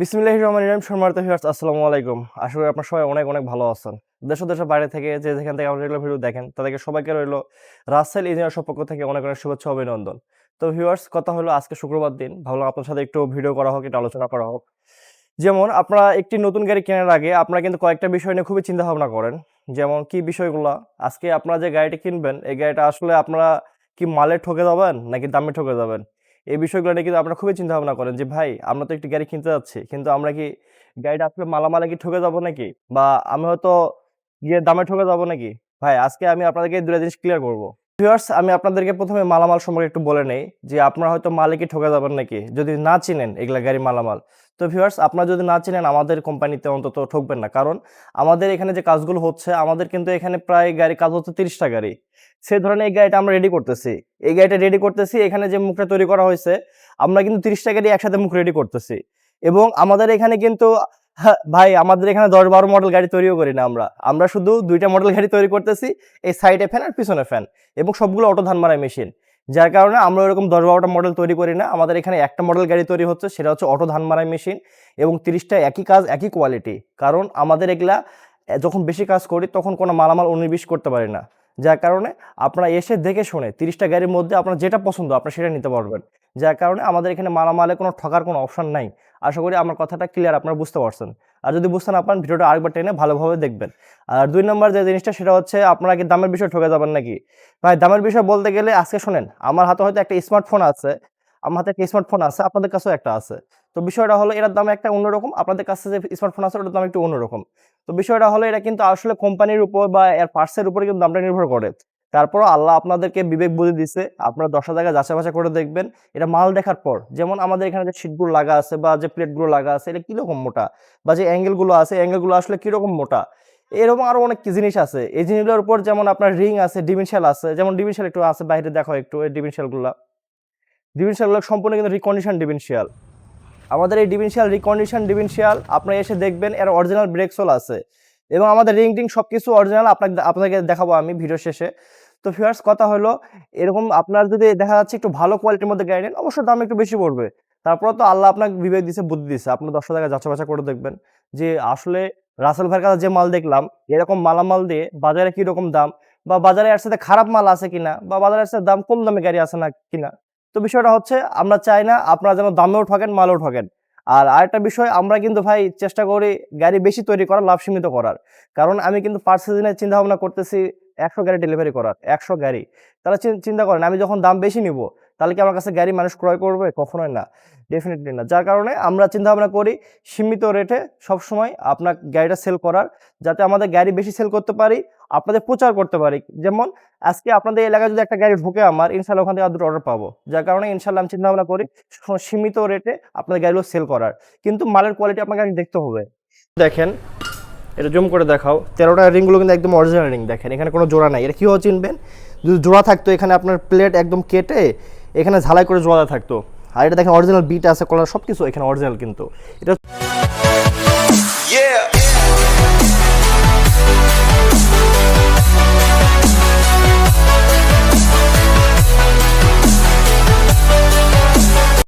বিসমিল্লাহ রহমান ইরাম সম্মানিত ভিউয়ার্স আসসালামু আলাইকুম। আশা করি আপনার সবাই অনেক অনেক ভালো আছেন। দেশ দেশের বাইরে থেকে যে যেখান থেকে আমাদের এগুলো ভিডিও দেখেন, তাদেরকে সবাইকে রইল রাসেল ইঞ্জিনিয়ার পক্ষ থেকে অনেক অনেক শুভেচ্ছা অভিনন্দন। তো ভিউয়ার্স কথা হলো আজকে শুক্রবার দিন, ভাবলাম আপনার সাথে একটু ভিডিও করা হোক, একটু আলোচনা করা হোক। যেমন, আপনারা একটি নতুন গাড়ি কেনার আগে আপনারা কিন্তু কয়েকটা বিষয় নিয়ে খুবই চিন্তা ভাবনা করেন। যেমন, কি বিষয়গুলো? আজকে আপনারা যে গাড়িটি কিনবেন, এই গাড়িটা আসলে আপনারা কি মালে ঠকে যাবেন, নাকি দামে ঠকে যাবেন? এই বিষয়গুলো নিয়ে কিন্তু আপনারা খুবই চিন্তা ভাবনা করেন যে, ভাই, আমরা তো একটি গাড়ি কিনতে যাচ্ছি, কিন্তু আমরা কি গাড়িটা আসলে মালামালে কি ঠকে যাব নাকি? বা আমি হয়তো গিয়ে দামে ঠকে যাব নাকি? ভাই, আজকে আমি আপনাদেরকে দুটো জিনিস ক্লিয়ার করব। ভিউয়ার্স, আমি আপনাদেরকে প্রথমে মালামাল সম্পর্কে একটু বলে নেই যে আপনারা হয়তো মালে কি ঠকে যাবেন নাকি, যদি না চিনেন এগুলা গাড়ি মালামাল। তো ভিউয়ার্স, আপনারা যদি না চিনেন, আমাদের কোম্পানিতে অন্তত ঠকবেন না। কারণ আমাদের এখানে যে কাজগুলো হচ্ছে, আমাদের কিন্তু এখানে প্রায় গাড়ি কাজ হচ্ছে তিরিশটা গাড়ি। সে ধরনের এই গাড়িটা আমরা রেডি করতেছি। এই গাড়িটা রেডি করতেছি, এখানে যে মুখটা তৈরি করা হয়েছে, আমরা কিন্তু তিরিশটা গাড়ি একসাথে মুখ রেডি করতেছি। এবং আমাদের এখানে কিন্তু ভাই, আমাদের এখানে দশ বারো মডেল গাড়ি তৈরিও করি না আমরা। আমরা শুধু দুইটা মডেল গাড়ি তৈরি করতেছি, এই সাইডে ফ্যান আর পিছনে ফ্যান এবং সবগুলো অটো ধান মারাই মেশিন যার কারণে আমরা এরকম দশ বারোটা মডেল তৈরি করি না। আমাদের এখানে একটা মডেল গাড়ি তৈরি হচ্ছে, সেটা হচ্ছে অটো ধান মারাই মেশিন এবং তিরিশটা একই কাজ, একই কোয়ালিটি কারণ আমাদের এগুলা যখন বেশি কাজ করি, তখন কোনো মালামাল উনিশ করতে পারি না। যার কারণে আপনারা এসে দেখে শুনে তিরিশটা গাড়ির মধ্যে আপনার যেটা পছন্দ, আপনারা সেটা নিতে পারবেন। যার কারণে আমাদের এখানে মালামালে কোনো ঠকার কোনো অপশান নাই। আশা করি আমার কথাটা ক্লিয়ার আপনারা বুঝতে পারছেন। আর যদি বুঝতে না পারেন, ভিডিওটা আরেকবার টেনে ভালোভাবে দেখবেন। আর দুই নম্বর যে জিনিসটা, সেটা হচ্ছে আপনারা কি দামের বিষয়ে ঠকে যাবেন নাকি? ভাই, দামের বিষয় বলতে গেলে আজকে শোনেন, আমার হাতে হয়তো একটা স্মার্টফোন আছে। আমার হাতে একটা স্মার্টফোন আছে, আপনাদের কাছেও একটা আছে। তো বিষয়টা হলো এটার দাম একটা অন্যরকম, আপনাদের কাছে যে স্মার্টফোন আছে ওটার দাম একটু অন্যরকম। তো বিষয়টা হলো এটা কিন্তু আসলে কোম্পানির উপর বা এর পার্টসের উপরে কিন্তু দামটা নির্ভর করে। তারপর আল্লাহ আপনাদেরকে বিবেক বুদ্ধি দিছে, আপনারা দশটা জায়গায় যাচাই করে দেখবেন, এটা মাল দেখার পর। যেমন আমাদের এখানে যে সিটগুলো লাগা আছে বা যে প্লেটগুলো লাগা আছে, এটা কীরকম মোটা? বা যে অ্যাঙ্গেলগুলো আছে অ্যাঙ্গেলগুলো আসলে কীরকম মোটা? এরকম আরও অনেক জিনিস আছে। এই জিনিসগুলোর উপর যেমন আপনার রিং আছে ডিমেনশিয়াল আছে, যেমন ডিমেনশিয়াল একটু আছে, বাইরে দেখো একটু, এই ডিমেনশিয়ালগুলো ডিমেনশিয়ালগুলো সম্পূর্ণ কিন্তু রিকন্ডিশন ডিমেনশিয়াল আমাদের এই ডিমেনশিয়াল রিকন্ডিশন ডিমেনশিয়াল আপনারা এসে দেখবেন এর অরিজিনাল ব্রেক সোল আছে। এবং আমাদের রিং টিং সব কিছু অরিজিনাল আপনাকে আপনাকে দেখাবো আমি ভিডিও শেষে। তো ফিয়ার্স কথা হলো, এরকম আপনার যদি দেখা যাচ্ছে একটু ভালো কোয়ালিটির মধ্যে গাড়ি নেন, অবশ্যই দাম একটু বেশি পড়বে। তারপর তো আল্লাহ আপনাকে বিবেক দিছে, বুদ্ধি দিছে। আপনার দশটা টাকা যাচা বাছা করে দেখবেন যে আসলে রাসেল ভাইয়ের কাছে যে মাল দেখলাম, এরকম মালামাল দিয়ে বাজারে কি রকম দাম বা বাজারে এর সাথে খারাপ মাল আছে কিনা বা বাজারে এর সাথে দাম কম দামে গাড়ি আছে না কিনা তো বিষয়টা হচ্ছে, আমরা চাই না আপনারা যেন দামেও ঠকেন, মালেও ঠকেন। আর আরেকটা বিষয়, আমরা কিন্তু ভাই চেষ্টা করি গাড়ি বেশি তৈরি করার, লাভ সীমিত করার। কারণ আমি কিন্তু পার সিজনে চিন্তা ভাবনা করতেছি, একশো গাড়ি ডেলিভারি করার, একশো গাড়ি। তারা চিন- চিন্তা করেন, আমি যখন দাম বেশি নিব তাহলে কি আমার কাছে গাড়ি মানুষ ক্রয় করবে? কখনোই না। ডেফিনেটলি না। যার কারণে আমরা চিন্তা ভাবনা করি, সীমিত রেটে সবসময় আপনার গাড়িটা সেল করার, যাতে আমাদের গাড়ি বেশি সেল করতে পারি, আপনাদের প্রচার করতে পারি। যেমন আজকে আপনাদের এলাকায় যদি একটা গাড়ি ঢুকে আমার ইনশাল্লাহ ওখান থেকে দুটো অর্ডার পাবো। যার কারণে ইনশাল্লাহ আমি চিন্তা ভাবনা করি সীমিত রেটে আপনাদের গাড়িগুলো সেল করার। কিন্তু মালের কোয়ালিটি আপনাকে দেখতে হবে। দেখেন, এটা জুম করে দেখাও। তেরোটা রিংগুলো কিন্তু একদম অরিজিনাল রিং দেখেন। এখানে কোনো জোড়া নাই। এটা কীভাবে চিনবেন? যদি জোড়া থাকতো, এখানে আপনার প্লেট একদম কেটে এখানে ঝালাই করে জোয়াদা থাকতো। আর এটা দেখেন অরিজিনাল বিট আছে, কলার সব কিছু এখানে অরিজিনাল কিন্তু। এটা